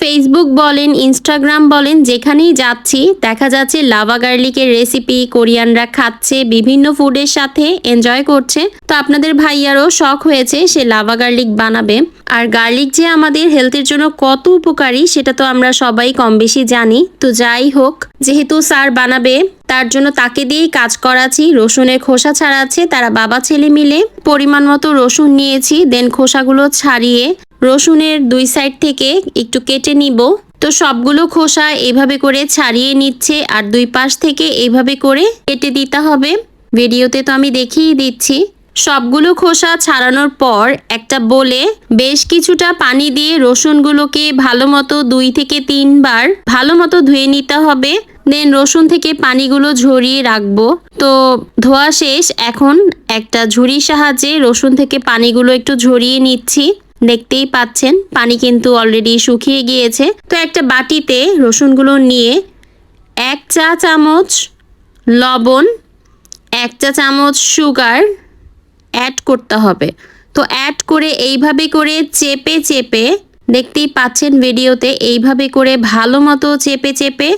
Facebook বলেন Instagram বলেন, যেখানেই যাচ্ছি, দেখা যাচ্ছে লাভা গার্লিকের রেসিপি কোরিয়ানরা খাচ্ছে, বিভিন্ন ফুডের সাথে এনজয় করছে। তো আপনাদের ভাইয়ারও শখ হয়েছে সে লাভা গার্লিক বানাবে। আর গার্লিক যে আমাদের হেলথের জন্য কত উপকারী, সেটা তো আমরা সবাই কম বেশি জানি। তো যাই হোক, যেহেতু স্যার বানাবে, তার জন্য তাকে দিয়েই কাজ করাচ্ছি। রসুনের খোসা ছাড়াচ্ছে তারা বাবা ছেলে মিলে পরিমাণ মতো রসুন নিয়েছি দেন খোসাগুলো ছাড়িয়ে রসুনের দুই সাইড থেকে একটু কেটে নিব। তো সবগুলো খোসা এভাবে করে ছাড়িয়ে নিচ্ছে আর দুই পাশ থেকে এভাবে করে কেটে দিতে হবে। ভিডিওতে তো আমি দেখিয়ে দিচ্ছি। সবগুলো খোসা ছাড়ানোর পর একটা বলে বেশ কিছুটা পানি দিয়ে রসুনগুলোকে ভালো মতো দুই থেকে তিনবার ভালো মতো ধুয়ে নিতে হবে। দেন রসুন থেকে পানিগুলো ঝরিয়ে রাখব। তো ধোয়া শেষ। এখন একটা ঝুড়ির সাহায্যে রসুন থেকে পানিগুলো একটু ঝরিয়ে নিচ্ছি। দেখতেই পাচ্ছেন, পানি কিন্তু অলরেডি শুকিয়ে গিয়েছে। তো একটা বাটিতে রসুনগুলো নিয়ে এক চা চামচ লবণ, এক চা চামচ সুগার অ্যাড করতে হবে। তো অ্যাড করে এইভাবে করে চেপে চেপে দেখতেই পাচ্ছেন ভিডিওতে, এইভাবে করে ভালো মতো চেপে চেপে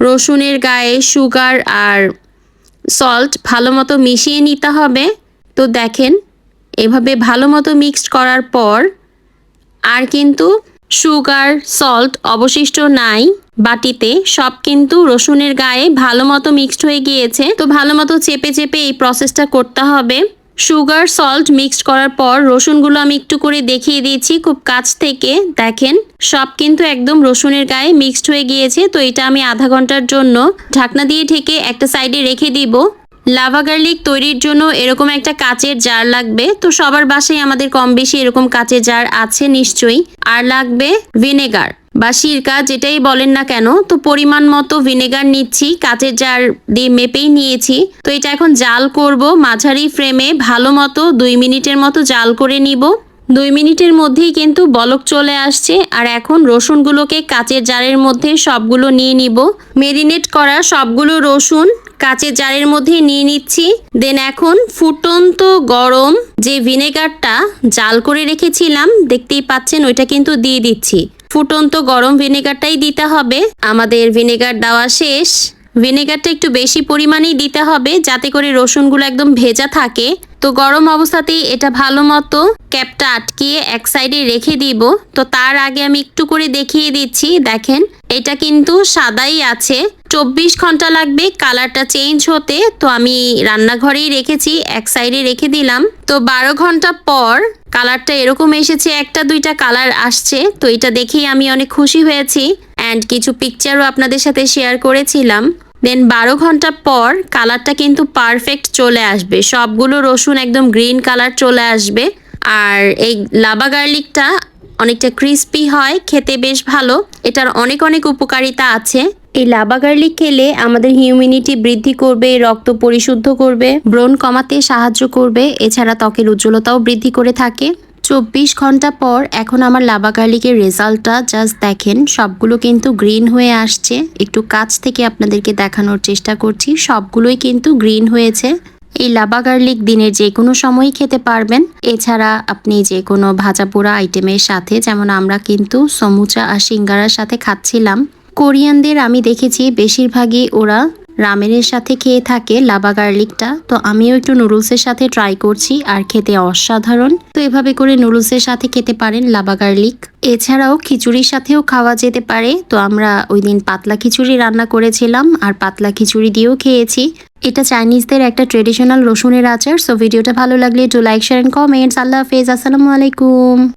রসুনের গায়ে সুগার আর সল্ট ভালো মতো মিশিয়ে নিতে হবে। তো দেখেন, এভাবে ভালো মতো মিক্সড করার পর আর কিন্তু সুগার সল্ট অবশিষ্ট নাই, বাটিতে সব কিন্তু রসুনের গায়ে ভালো মতো মিক্সড হয়ে গিয়েছে। তো ভালো মতো চেপে চেপে এই প্রসেসটা করতে হবে। সুগার সল্ট মিক্সড করার পর রসুনগুলো আমি একটু করে দেখিয়ে দিয়েছি খুব কাছ থেকে। দেখেন, সব কিন্তু একদম রসুনের গায়ে মিক্সড হয়ে গিয়েছে। তো এটা আমি আধা ঘণ্টার জন্য ঢাকনা দিয়ে ঢেকে একটা সাইডে রেখে দিব। লাভা গার্লিক তৈরির জন্য এরকম একটা কাচের জার লাগবে। তো সবার বাসায় আমাদের কম বেশি এরকম কাচের জার আছে নিশ্চয়ই। আর লাগবে ভিনেগার বা সিরকা, যেটাই বলেন না কেন। তো পরিমাণ মতো ভিনেগার নিচ্ছি, কাচের জার দিয়ে মেপেই নিয়েছি। তো এটা এখন জাল করব, মাঝারি ফ্রেমে ভালো মতো দুই মিনিটের মতো জাল করে নিব। দুই মিনিটের মধ্যেই কিন্তু বলক চলে আসছে। আর এখন রসুনগুলোকে কাচের জারের মধ্যে সবগুলো নিয়ে নিব। মেরিনেট করা সবগুলো রসুন কাচের জারের মধ্যে নিয়ে নিচ্ছি। দেন এখন ফুটন্ত গরম যে ভিনেগারটা জাল করে রেখেছিলাম, দেখতেই পাচ্ছেন ওইটা কিন্তু দিয়ে দিচ্ছি। ফুটন্ত গরম ভিনেগারটাই দিতে হবে। আমাদের ভিনেগার দেওয়া শেষ। ভিনেগারটা একটু বেশি পরিমাণেই দিতে হবে, যাতে করে রসুনগুলো একদম ভেজা থাকে। তো গরম অবস্থাতেই এটা ভালো মতো ক্যাপটা আটকিয়ে এক সাইডে রেখে দিব। তো তার আগে আমি একটু করে দেখিয়ে দিচ্ছি, দেখেন। এটা কিন্তু সাদাই আছে। চব্বিশ ঘণ্টা লাগবে কালারটা চেঞ্জ হতে। তো আমি রান্নাঘরেই রেখেছি, এক সাইডে রেখে দিলাম। তো বারো ঘণ্টা পর কালারটা এরকম এসেছে, একটা দুইটা কালার আসছে। তো এটা দেখেই আমি অনেক খুশি হয়েছি। অ্যান্ড কিছু পিকচারও আপনাদের সাথে শেয়ার করেছিলাম। দেন বারো ঘণ্টা পর কালারটা কিন্তু পারফেক্ট চলে আসবে। সবগুলো রসুন একদম গ্রিন কালার চলে আসবে। আর এই লাবা গার্লিকটা অনেকটা ক্রিস্পি হয়, খেতে বেশ ভালো। এটার অনেক অনেক উপকারিতা আছে। এই লাবা গার্লিক খেলে আমাদের হিউমিনিটি বৃদ্ধি করবে, রক্ত পরিশুদ্ধ করবে, ব্রণ কমাতে সাহায্য করবে। এছাড়া ত্বকের উজ্জ্বলতাও বৃদ্ধি করে থাকে। চব্বিশ ঘণ্টা পর এখন আমার লাবা গার্লিকের রেজাল্টটা জাস্ট দেখেন, সবগুলো কিন্তু গ্রিন হয়ে আসছে। একটু কাছ থেকে আপনাদেরকে দেখানোর চেষ্টা করছি, সবগুলোই কিন্তু গ্রিন হয়েছে। এই লাবা গার্লিক দিনের যে কোনো সময়ই খেতে পারবেন। এছাড়া আপনি যে কোনো ভাজা পোড়া আইটেমের সাথে, যেমন আমরা কিন্তু সমুচা আর সিঙ্গারার সাথে খাচ্ছিলাম। কোরিয়ানদের আমি দেখেছি, বেশিরভাগই ওরা রামেনের সাথে খেয়ে থাকে লাবা গার্লিকটা। তো আমিও একটু নুডলসের সাথে ট্রাই করছি, আর খেতে অসাধারণ। তো এভাবে করে নুডলসের সাথে খেতে পারেন লাবা গার্লিক। এছাড়াও খিচুড়ির সাথেও খাওয়া যেতে পারে। তো আমরা ওই দিন পাতলা খিচুড়ি রান্না করেছিলাম, আর পাতলা খিচুড়ি দিয়েও খেয়েছি। এটা চাইনিজদের একটা ট্রেডিশনাল রসুনের আচার। সো ভিডিওটা ভালো লাগলে একটু লাইক শেয়ার এন্ড কমেন্টস আল্লাহ হাফেজ। আসসালামু আলাইকুম।